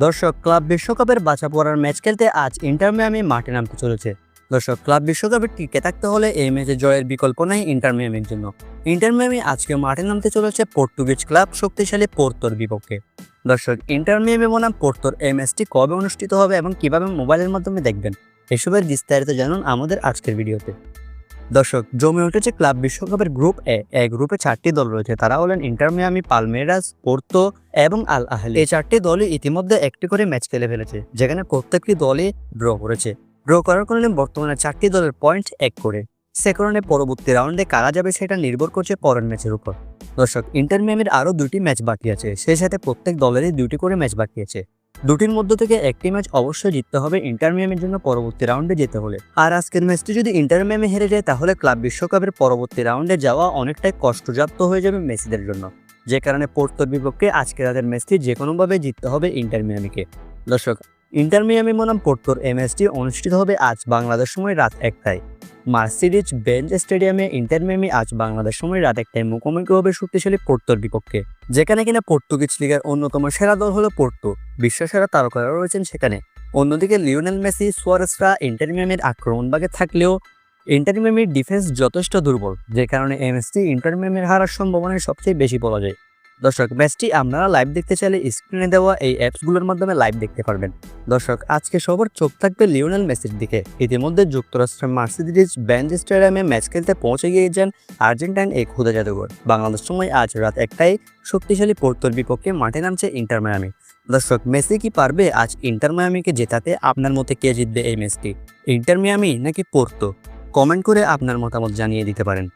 দর্শক, ক্লাব বিশ্বকাপের বাছা পড়ার ম্যাচ খেলতে আজ ইন্টার মিয়ামি মাঠে নামতে চলেছে। দর্শক, ক্লাব বিশ্বকাপে টিকে থাকতে হলে এই ম্যাচে জয়ের বিকল্প নেই ইন্টার জন্য। ইন্টার মিয়ামি আজকে মাঠে নামতে চলেছে পর্তুগিজ ক্লাব শক্তিশালী পোর্তোর বিপক্ষে। দর্শক, ইন্টার মিয়ামি বনাম পোর্তোর এই ম্যাচটি কবে অনুষ্ঠিত হবে এবং কীভাবে মোবাইলের মাধ্যমে দেখবেন? এসবের বিস্তারিত জানুন আমাদের আজকের ভিডিওতে। দর্শক, জমে উঠেছে ক্লাব বিশ্বকাপের গ্রুপ এ। এই গ্রুপে চারটি দল রয়েছে, তারা হলেন ইন্টার মিয়ামি, পালমেরাস, পোর্তো এবং আল আহলি। এই চারটি দলই ইতিমধ্যে একটি করে ম্যাচ খেলে ফেলেছে, যেখানে প্রত্যেকটি দলই ড্র করেছে। ড্র করার কারণে বর্তমানে চারটি দলের পয়েন্ট এক করে। সে কারণে পরবর্তী রাউন্ডে কারা যাবে সেটা নির্ভর করছে পরের ম্যাচের উপর। দর্শক, ইন্টার মিয়ামির আরও দুটি ম্যাচ বাকি আছে, সেই সাথে প্রত্যেক দলেরই দুটি করে ম্যাচ বাকি আছে। দুটির মধ্য থেকে একটি ম্যাচ অবশ্যই জিততে হবে ইন্টার মিয়ামির জন্য পরবর্তী রাউন্ডে যেতে হলে। আর আজকের ম্যাচটি যদি ইন্টার মিয়ামি হেরে যায়, তাহলে ক্লাব বিশ্বকাপের পরবর্তী রাউন্ডে যাওয়া অনেকটাই কষ্টজাপ্ত হয়ে যাবে মেসিদের জন্য। যে কারণে পোর্তোর বিপক্ষে আজকে রাতের ম্যাচটি যে কোনোভাবে জিততে হবে ইন্টার মিয়ামিকে। দর্শক, ইন্টার মিয়ামি বনাম পোর্তোর এই ম্যাচটি অনুষ্ঠিত হবে আজ বাংলাদেশ সময় রাত একটায়। মার্সিডিজ বেঞ্চ স্টেডিয়ামে ইন্টার মিয়ামি আজ বাংলাদেশ সময় রাত একটায় মুখোমুখি হবে শক্তিশালী পোর্তোর বিপক্ষে। যেখানে কিনা পর্তুগিজ লিগের অন্যতম সেরা দল হলো পোর্তো। বিশ্বসেরা তারকারা রয়েছেন সেখানে। অন্যদিকে লিওনেল মেসি সুয়ারেসরা ইন্টার মিয়ামির আক্রমণভাগে থাকলেও ইন্টার মিয়ামির ডিফেন্স যথেষ্ট দুর্বল, যে কারণে এমএসটি ইন্টার মিয়ামির হারার সম্ভাবনায় সবচেয়ে বেশি বলা যায়। দর্শক ম্যাচটি আপনারা লাইভ দেখতে চাইলে স্ক্রিনে দেওয়া এই অ্যাপসগুলোর মাধ্যমে লাইভ দেখতে পারবেন। দর্শক, আজকে সবার চোখ থাকবে লিওনেল মেসির দিকে। ইতিমধ্যে যুক্তরাষ্ট্রের মার্সিডিজ ব্যান্ড স্টেডিয়ামে ম্যাচ খেলতে পৌঁছে গিয়েছেন আর্জেন্টাইন এই ক্ষুদা জাদুঘর। বাংলাদেশ সময় আজ রাত একটাই শক্তিশালী পোর্তোর বিপক্ষে মাঠে নামছে ইন্টার মায়ামি। দর্শক, মেসি কি পারবে আজ ইন্টার মায়ামিকে জেতাতে আপনার মতে কে জিতবে এই ম্যাচটি ইন্টার মিয়ামি নাকি পোর্তো? কমেন্ট করে আপনার মতামত জানিয়ে দিতে পারেন।